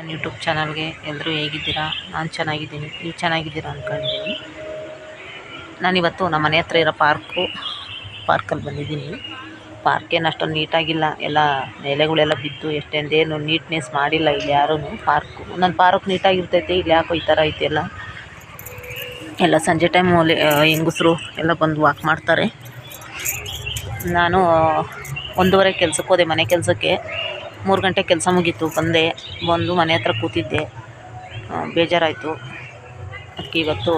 ನನ್ನ ಯೂಟ್ಯೂಬ್ ಚಾನಲ್ಗೆ ಎಲ್ಲರೂ ಹೇಗಿದ್ದೀರಾ? ನಾನು ಚೆನ್ನಾಗಿದ್ದೀನಿ. ನೀವು ಚೆನ್ನಾಗಿದ್ದೀರಾ ಅಂದ್ಕೊಂಡಿದ್ದೀನಿ ನಾನಿವತ್ತು ನಮ್ಮ ಮನೆ ಹತ್ರ ಇರೋ ಪಾರ್ಕು, ಪಾರ್ಕಲ್ಲಿ ಬಂದಿದ್ದೀನಿ. ಪಾರ್ಕ್ ಏನು ಅಷ್ಟೊಂದು ನೀಟಾಗಿಲ್ಲ. ಎಲ್ಲ ನೆಲೆಗಳೆಲ್ಲ ಬಿದ್ದು ಎಷ್ಟೆಂದೇನು ನೀಟ್ನೆಸ್ ಮಾಡಿಲ್ಲ ಇಲ್ಲಿ ಯಾರೂ ಪಾರ್ಕು. ನನ್ನ ಪಾರ್ಕ್ ನೀಟಾಗಿರ್ತೈತೆ, ಇಲ್ಲಿ ಯಾಕೋ ಈ ಥರ ಐತೆ ಎಲ್ಲ. ಎಲ್ಲ ಸಂಜೆ ಟೈಮು ಹೆಂಗಸ್ರು ಎಲ್ಲ ಬಂದು ವಾಕ್ ಮಾಡ್ತಾರೆ. ನಾನು ಒಂದೂವರೆ ಕೆಲಸಕ್ಕೆ ಹೋದೆ ಮನೆ ಕೆಲಸಕ್ಕೆ. ಮೂರು ಗಂಟೆ ಕೆಲಸ ಮುಗೀತು. ಬಂದೆ, ಬಂದು ಮನೆ ಹತ್ರ ಕೂತಿದ್ದೆ. ಬೇಜಾರಾಯಿತು. ಅದಕ್ಕೆ ಇವತ್ತು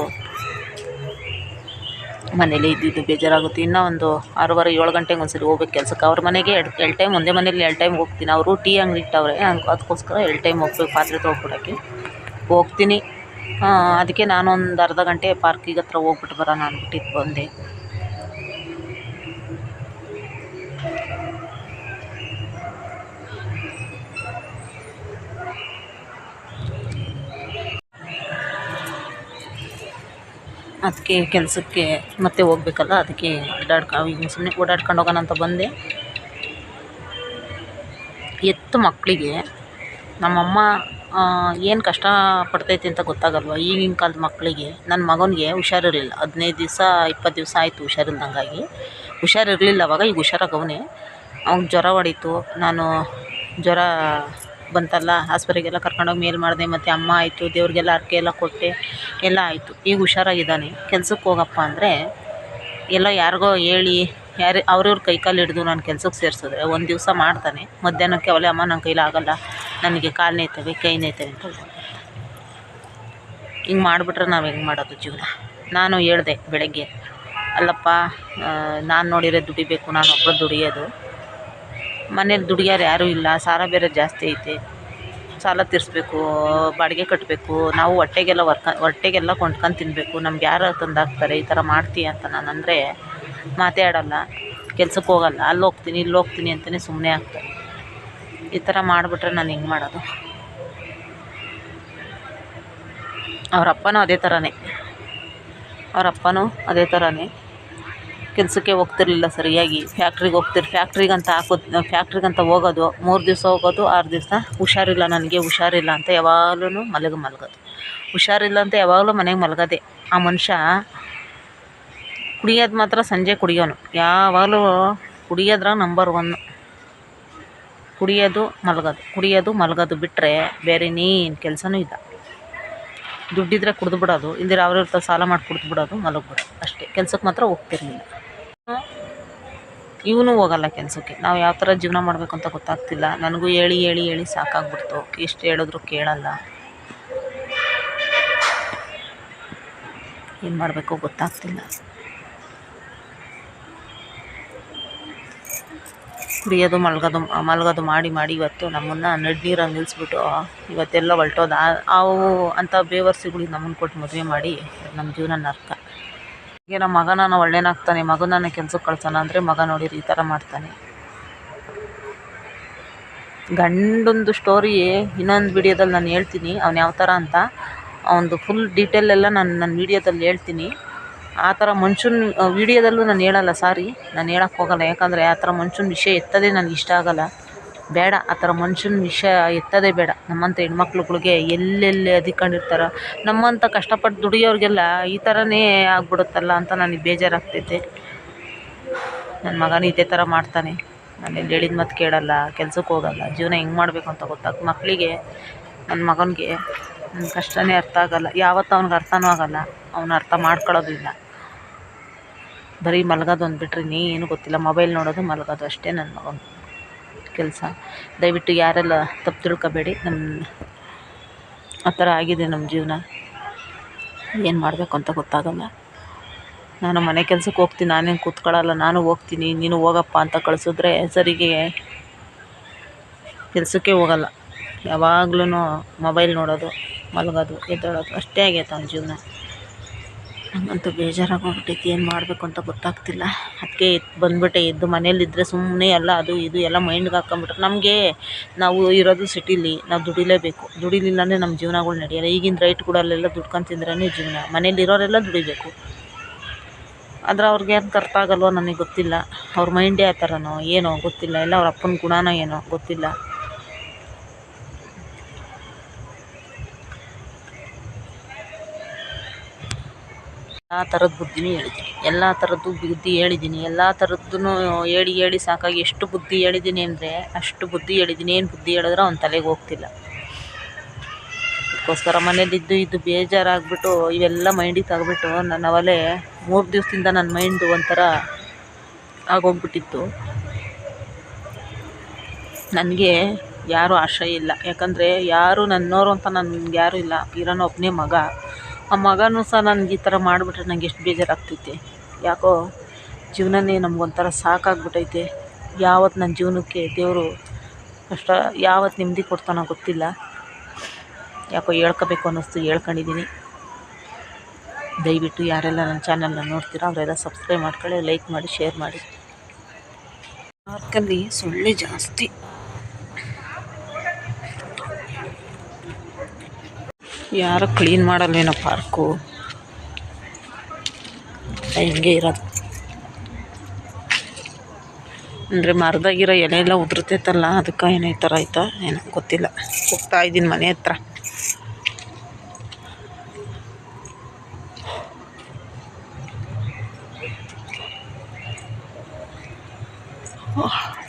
ಮನೇಲಿ ಇದ್ದಿದ್ದು ಬೇಜಾರಾಗುತ್ತೆ. ಇನ್ನೂ ಒಂದು ಆರೂವರೆ, ಏಳು ಗಂಟೆಗೆ ಒಂದ್ಸರಿ ಹೋಗ್ಬೇಕು ಕೆಲಸಕ್ಕೆ. ಅವ್ರ ಮನೆಗೆ ಎರಡು ಎರಡು ಟೈಮ್ ಒಂದೇ ಮನೇಲಿ ಎರಡು ಟೈಮ್ ಹೋಗ್ತೀನಿ. ಅವರು ಟೀ ಅಂಗಡಿ ಇಟ್ಟವ್ರೆ ಅದಕ್ಕೋಸ್ಕರ ಎರಡು ಟೈಮ್ ಹೋಗ್ಬೇಕು, ಪಾತ್ರೆ ತೊಗೊಬಿಡೋಕ್ಕೆ ಹೋಗ್ತೀನಿ. ಅದಕ್ಕೆ ನಾನೊಂದು ಅರ್ಧ ಗಂಟೆ ಪಾರ್ಕಿಗೆ ಹತ್ರ ಹೋಗ್ಬಿಟ್ಟು ಬರೋಣ ಅಂದ್ಬಿಟ್ಟಿದ್ದು ಬಂದೆ. ಅದಕ್ಕೆ ಕೆಲಸಕ್ಕೆ ಮತ್ತೆ ಹೋಗ್ಬೇಕಲ್ಲ, ಅದಕ್ಕೆ ಅಡ್ಡಾಡ್ಕ ಈಗ ಸುಮ್ಮನೆ ಓಡಾಡ್ಕೊಂಡು ಹೋಗೋಣ ಅಂತ ಬಂದೆ. ಎತ್ತು ಮಕ್ಕಳಿಗೆ ನಮ್ಮಮ್ಮ ಏನು ಕಷ್ಟ ಪಡ್ತೈತಿ ಅಂತ ಗೊತ್ತಾಗಲ್ವ? ಈಗಿನ ಕಾಲದ ಮಕ್ಕಳಿಗೆ ನನ್ನ ಮಗನಿಗೆ ಹುಷಾರಿರಲಿಲ್ಲ. ಹದಿನೈದು ದಿವಸ ಇಪ್ಪತ್ತು ದಿವಸ ಆಯಿತು ಹುಷಾರಿಲ್ದಂಗಾಗಿ. ಹುಷಾರಿರಲಿಲ್ಲ, ಅವಾಗ ಈಗ ಹುಷಾರಾಗವನೇ. ಅವ್ನಿಗೆ ಜ್ವರ ಹೊಡೀತು. ನಾನು ಜ್ವರ ಬಂತಲ್ಲ ಆಸ್ಪತ್ರೆಗೆಲ್ಲ ಕರ್ಕೊಂಡೋಗಿ ಮೇಲ್ ಮಾಡಿದೆ, ಮತ್ತು ಅಮ್ಮ ಆಯಿತು, ದೇವ್ರಿಗೆಲ್ಲ ಹರಕೆ ಎಲ್ಲ ಕೊಟ್ಟೆ, ಎಲ್ಲ ಆಯಿತು. ಈಗ ಹುಷಾರಾಗಿದ್ದಾನೆ. ಕೆಲ್ಸಕ್ಕೆ ಹೋಗಪ್ಪ ಅಂದರೆ ಎಲ್ಲ ಯಾರಿಗೋ ಹೇಳಿ, ಯಾರು, ಅವ್ರವ್ರ ಕೈ ಕಾಲು ಹಿಡಿದು ನಾನು ಕೆಲ್ಸಕ್ಕೆ ಸೇರಿಸಿದ್ರೆ ಒಂದು ದಿವಸ ಮಾಡ್ತಾನೆ. ಮಧ್ಯಾಹ್ನಕ್ಕೆ ಅವಳೆ, ಅಮ್ಮ ನನ್ನ ಕೈಲಿ ಆಗಲ್ಲ, ನನಗೆ ಕಾಲು ನೇತವೆ ಕೈ ನೇಯ್ತವೆ ಅಂತ ಹಿಂಗೆ ಮಾಡಿಬಿಟ್ರೆ ನಾವು ಹೆಂಗೆ ಮಾಡೋದು ಜೀವನ? ನಾನು ಹೇಳಿದೆ ಬೆಳಗ್ಗೆ, ಅಲ್ಲಪ್ಪ ನಾನು ನೋಡಿರೋ ದುಡಿಬೇಕು, ನಾನು ಒಬ್ಬರು ದುಡಿಯೋದು. ಮನೇಲಿ ದುಡಿಯೋರು ಯಾರೂ ಇಲ್ಲ, ಸಾಲ ಬೇರೆ ಜಾಸ್ತಿ ಐತೆ. ಸಾಲ ತೀರಿಸ್ಬೇಕು, ಬಾಡಿಗೆ ಕಟ್ಟಬೇಕು ನಾವು ಹೊಟ್ಟೆಗೆಲ್ಲ ವರ್ಕ, ಹೊಟ್ಟೆಗೆಲ್ಲ ಕೊಂಡ್ಕೊಂಡು ತಿನ್ನಬೇಕು ನಮ್ಗೆ ಯಾರು ತಂದಾಕ್ತಾರೆ, ಈ ಥರ ಮಾಡ್ತೀಯ ಅಂತ ನಾನು ಅಂದರೆ ಮಾತೇ ಆಡೋಲ್ಲ ಕೆಲ್ಸಕ್ಕೆ ಹೋಗಲ್ಲ. ಅಲ್ಲಿ ಹೋಗ್ತೀನಿ, ಇಲ್ಲಿ ಹೋಗ್ತೀನಿ ಅಂತಲೇ ಸುಮ್ಮನೆ ಆಗ್ತಾರೆ ಈ ಥರ ಮಾಡಿಬಿಟ್ರೆ ನಾನು ಹೆಂಗೆ ಮಾಡೋದು? ಅವರಪ್ಪನೂ ಅದೇ ಥರನೇ. ಅವರಪ್ಪನೂ ಅದೇ ಥರನೇ. ಕೆಲಸಕ್ಕೆ ಹೋಗ್ತಿರ್ಲಿಲ್ಲ ಸರಿಯಾಗಿ. ಫ್ಯಾಕ್ಟ್ರಿಗೆ ಹೋಗ್ತಿರ್ ಹಾಕೋದ್ ಫ್ಯಾಕ್ಟ್ರಿಗೆ ಅಂತ ಹೋಗೋದು. ಮೂರು ದಿವಸ ಹೋಗೋದು, ಆರು ದಿವಸ ಹುಷಾರಿಲ್ಲ ನನಗೆ, ಹುಷಾರಿಲ್ಲ ಅಂತ ಯಾವಾಗಲೂ ಮಲಗ ಮಲಗೋದು ಹುಷಾರಿಲ್ಲ ಅಂತ ಯಾವಾಗಲೂ ಮನೆಗೆ ಮಲಗೋದೆ. ಆ ಮನುಷ್ಯ ಕುಡಿಯೋದು ಮಾತ್ರ ಸಂಜೆ ಕುಡಿಯೋನು. ಯಾವಾಗಲೂ ಕುಡಿಯೋದ್ರ ನಂಬರ್ ಒನ್ ಕುಡಿಯೋದು, ಮಲಗೋದು. ಕುಡಿಯೋದು, ಮಲಗೋದು ಬಿಟ್ಟರೆ ಬೇರೆ ನೀನು ಕೆಲಸನೂ ಇಲ್ಲ. ದುಡ್ಡಿದ್ರೆ ಕುಡ್ದು ಬಿಡೋದು, ಇಲ್ದಿರ ಅವ್ರವ್ರ ಸಾಲ ಮಾಡಿ ಕುಡ್ದು ಬಿಡೋದು ಮಲಗ್ಬಿಡೋದು ಅಷ್ಟೇ. ಕೆಲ್ಸಕ್ಕೆ ಮಾತ್ರ ಹೋಗ್ತಿರ್ಲಿಲ್ಲ. ಇವನು ಹೋಗಲ್ಲ ಕೆಲಸಕ್ಕೆ. ನಾವು ಯಾವ ಥರ ಜೀವನ ಮಾಡಬೇಕು ಅಂತ ಗೊತ್ತಾಗ್ತಿಲ್ಲ. ನನಗೂ ಹೇಳಿ ಹೇಳಿ ಹೇಳಿ ಸಾಕಾಗ್ಬಿಡ್ತು. ಎಷ್ಟು ಹೇಳಿದ್ರು ಕೇಳಲ್ಲ. ಏನು ಮಾಡಬೇಕು ಗೊತ್ತಾಗ್ತಿಲ್ಲ. ಕುಡಿಯೋದು, ಮಲ್ಗೋದು ಮಲ್ಗೋದು ಮಾಡಿ ಮಾಡಿ ಇವತ್ತು ನಮ್ಮನ್ನು ನಡ್ನೀರಾಗಿ ನಿಲ್ಲಿಸ್ಬಿಟ್ಟು ಇವತ್ತೆಲ್ಲ ಹೊಲ್ಟೋದ. ಅವು ಅಂಥ ಬೇವರ್ಸಿಗಳಿಗೆ ನಮ್ಮನ್ನು ಕೊಟ್ಟು ಮದುವೆ ಮಾಡಿ ನಮ್ಮ ಜೀವನ ನರ್ಕ ಈಗ ನಮ್ಮ ಮಗನ ನಾನು ಒಳ್ಳೆನಾಗ್ತಾನೆ, ಮಗನನ್ನ ಕೆಲ್ಸಕ್ಕೆ ಕಳ್ಸೋಣ ಅಂದರೆ ಮಗ ನೋಡಿರಿ ಈ ಥರ ಮಾಡ್ತಾನೆ. ಗಂಡೊಂದು ಸ್ಟೋರಿ ಇನ್ನೊಂದು ವಿಡಿಯೋದಲ್ಲಿ ನಾನು ಹೇಳ್ತೀನಿ, ಅವ್ನು ಯಾವ ಥರ ಅಂತ. ಅವನದು ಫುಲ್ ಡೀಟೇಲೆಲ್ಲ ನಾನು ನನ್ನ ವಿಡಿಯೋದಲ್ಲಿ ಹೇಳ್ತೀನಿ. ಆ ಥರ ಮನುಷ್ಯನ ವೀಡಿಯೋದಲ್ಲೂ ನಾನು ಹೇಳಲ್ಲ, ಸಾರಿ. ನಾನು ಹೇಳಕ್ಕೆ ಹೋಗಲ್ಲ, ಯಾಕಂದರೆ ಆ ಥರ ಮನುಷ್ಯನ ವಿಷಯ ಎತ್ತದೇ ನನಗೆ ಇಷ್ಟ ಆಗಲ್ಲ. ಬೇಡ, ಆ ಥರ ಮನುಷ್ಯನ ವಿಷಯ ಎತ್ತದೇ ಬೇಡ. ನಮ್ಮಂಥ ಹೆಣ್ಮಕ್ಳುಗಳಿಗೆ ಎಲ್ಲೆಲ್ಲಿ ಅದಿಕೊಂಡಿರ್ತಾರ, ನಮ್ಮಂಥ ಕಷ್ಟಪಟ್ಟು ದುಡಿಯೋರಿಗೆಲ್ಲ ಈ ಥರನೇ ಆಗ್ಬಿಡುತ್ತಲ್ಲ ಅಂತ ನನಗೆ ಬೇಜಾರಾಗ್ತೈತೆ. ನನ್ನ ಮಗನೂ ಇದೇ ಥರ ಮಾಡ್ತಾನೆ. ನಾನು ಎಲ್ಲಿ ಹೇಳಿದ ಮಾತು ಕೇಳಲ್ಲ, ಕೆಲ್ಸಕ್ಕೆ ಹೋಗಲ್ಲ. ಜೀವನ ಹೆಂಗೆ ಮಾಡಬೇಕು ಅಂತ ಗೊತ್ತಾಗ ಮಕ್ಕಳಿಗೆ ನನ್ನ ಮಗನಿಗೆ. ನನ್ನ ಕಷ್ಟನೇ ಅರ್ಥ ಆಗಲ್ಲ. ಯಾವತ್ತು ಅವ್ನಿಗೆ ಅರ್ಥನೂ ಆಗಲ್ಲ. ಅವನು ಅರ್ಥ ಮಾಡ್ಕೊಳ್ಳೋದಿಲ್ಲ. ಬರೀ ಮಲಗೋದು ಅಂದ್ಬಿಟ್ರೆ ಏನು ಗೊತ್ತಿಲ್ಲ. ಮೊಬೈಲ್ ನೋಡೋದು, ಮಲಗೋದು ಅಷ್ಟೇ ನನ್ನ ಮಗನ ಕೆಲಸ. ದಯವಿಟ್ಟು ಯಾರೆಲ್ಲ ತಪ್ಪು ತಿಳ್ಕೊಬೇಡಿ. ನಮ್ಮ ಆ ಥರ ಆಗಿದೆ ನಮ್ಮ ಜೀವನ. ಏನು ಮಾಡಬೇಕು ಅಂತ ಗೊತ್ತಾಗಲ್ಲ. ನಾನು ಮನೆ ಕೆಲಸಕ್ಕೆ ಹೋಗ್ತೀನಿ. ನಾನೇನು ಕೂತ್ಕೊಳ್ಳಲ್ಲ ನಾನು ಹೋಗ್ತೀನಿ. ನೀನು ಹೋಗಪ್ಪ ಅಂತ ಕಳಿಸಿದ್ರೆ ಸರಿಗೆ ಕೆಲಸಕ್ಕೆ ಹೋಗಲ್ಲ. ಯಾವಾಗ್ಲೂ ಮೊಬೈಲ್ ನೋಡೋದು. ಮಲಗೋದು, ಎದ್ದೇಳೋದು, ಅಷ್ಟೇ ಆಗೈತೆ ಅವ್ನ ಜೀವನ. ನನಗಂತೂ ಬೇಜಾರಾಗೋಗ್ಬಿಟ್ಟೈತಿ, ಏನು ಮಾಡಬೇಕು ಅಂತ ಗೊತ್ತಾಗ್ತಿಲ್ಲ. ಅದಕ್ಕೆ ಬಂದುಬಿಟ್ಟೆ, ಇದ್ದು ಮನೇಲಿದ್ದರೆ ಸುಮ್ಮನೆ ಎಲ್ಲ ಅದು ಇದು ಎಲ್ಲ ಮೈಂಡ್ಗೆ ಹಾಕ್ಕೊಂಬಿಟ್ರೆ ನಮಗೆ ನಾವು ಇರೋದು ಸಿಟಿಲಿ, ನಾವು ದುಡಿಲೇಬೇಕು. ದುಡಿಲಿಲ್ಲ ಅಂದರೆ ನಮ್ಮ ಜೀವನಗಳು ನಡೆಯಲ್ಲ. ಈಗಿನ ರೈಟ್ ಕೂಡ ಅಲ್ಲೆಲ್ಲ ದುಡ್ಕೊಂಡು ತಿಂದ್ರೇ ಜೀವನ. ಮನೇಲಿರೋರೆಲ್ಲ ದುಡಿಬೇಕು. ಆದರೆ ಅವ್ರಿಗೆ ಏನು ಅರ್ಥ ಆಗಲ್ವೋ ನನಗೆ ಗೊತ್ತಿಲ್ಲ. ಅವ್ರ ಮೈಂಡೇ ಆ ಥರನೋ, ಏನೋ ಗೊತ್ತಿಲ್ಲ. ಇಲ್ಲ ಅವ್ರ ಅಪ್ಪನ ಗುಣನೋ ಏನೋ ಗೊತ್ತಿಲ್ಲ. ಎಲ್ಲ ಥರದ ಬುದ್ಧಿನೂ ಹೇಳಿದ್ದೀನಿ. ಎಲ್ಲ ಥರದ್ದು ಬುದ್ಧಿ ಹೇಳಿದ್ದೀನಿ. ಎಲ್ಲ ಥರದ್ದೂ ಹೇಳಿ ಹೇಳಿ ಸಾಕಾಗಿ ಎಷ್ಟು ಬುದ್ಧಿ ಹೇಳಿದ್ದೀನಿ ಅಂದರೆ ಅಷ್ಟು ಬುದ್ಧಿ ಹೇಳಿದ್ದೀನಿ. ಏನು ಬುದ್ಧಿ ಹೇಳಿದ್ರೂ ಅವ್ನ ತಲೆಗೆ ಹೋಗ್ತಿಲ್ಲ. ಅದಕ್ಕೋಸ್ಕರ ಮನೇಲಿದ್ದು ಇದ್ದು ಬೇಜಾರಾಗ್ಬಿಟ್ಟು ಇವೆಲ್ಲ ಮೈಂಡಿಗೆ ತಗ್ಬಿಟ್ಟು ನನ್ನ ಅವಲೇ ಮೂರು ದಿವಸದಿಂದ ನನ್ನ ಮೈಂಡು ಒಂಥರ ಆಗೋಗ್ಬಿಟ್ಟಿತ್ತು. ನನಗೆ ಯಾರೂ ಆಶ್ರಯ ಇಲ್ಲ. ಯಾಕಂದರೆ ಯಾರು ನನ್ನೋರು ಅಂತ ನನ್ಗೆ ಯಾರೂ ಇಲ್ಲ. ಇರೋನು ಒಬ್ಬನೇ ಮಗ. ಆ ಮಗನೂ ಸಹ ನನಗೆ ಈ ಥರ ಮಾಡಿಬಿಟ್ರೆ ನಂಗೆ ಎಷ್ಟು ಬೇಜಾರಾಗ್ತೈತೆ. ಯಾಕೋ ಜೀವನನೇ ನಮ್ಗೊಂಥರ ಸಾಕಾಗ್ಬಿಟ್ಟೈತೆ ಯಾವತ್ತು ನನ್ನ ಜೀವನಕ್ಕೆ ದೇವರು ಕಷ್ಟ ಯಾವತ್ತು ನೆಮ್ಮದಿ ಕೊಡ್ತಾನೋ ಗೊತ್ತಿಲ್ಲ. ಯಾಕೋ ಹೇಳ್ಕೋಬೇಕು ಅನ್ನಿಸ್ತು ಹೇಳ್ಕೊಂಡಿದ್ದೀನಿ ದಯವಿಟ್ಟು ಯಾರೆಲ್ಲ ನನ್ನ ಚಾನಲ್ನ ನೋಡ್ತೀರೋ ಅವರೆಲ್ಲ ಸಬ್ಸ್ಕ್ರೈಬ್ ಮಾಡ್ಕೊಳ್ಳಿ ಲೈಕ್ ಮಾಡಿ ಶೇರ್ ಮಾಡಿ. ಪಾರ್ಕಲ್ಲಿ ಸೊಳ್ಳೆ ಜಾಸ್ತಿ. ಯಾರು ಕ್ಲೀನ್ ಮಾಡಲ್ವೇನೋ ಪಾರ್ಕು ಹಿಂಗೆ ಇರೋದು. ಅಂದರೆ ಮರದಾಗಿರೋ ಎಲೆ ಎಲ್ಲ ಉದುರ್ತೈತಲ್ಲ, ಅದಕ್ಕೆ ಏನೋ ಈ ಥರ ಆಯ್ತಾ? ಏನೋ ಗೊತ್ತಿಲ್ಲ. ಹೋಗ್ತಾ ಇದ್ದೀನಿ ಮನೆ ಹತ್ರ. ಓಹ್.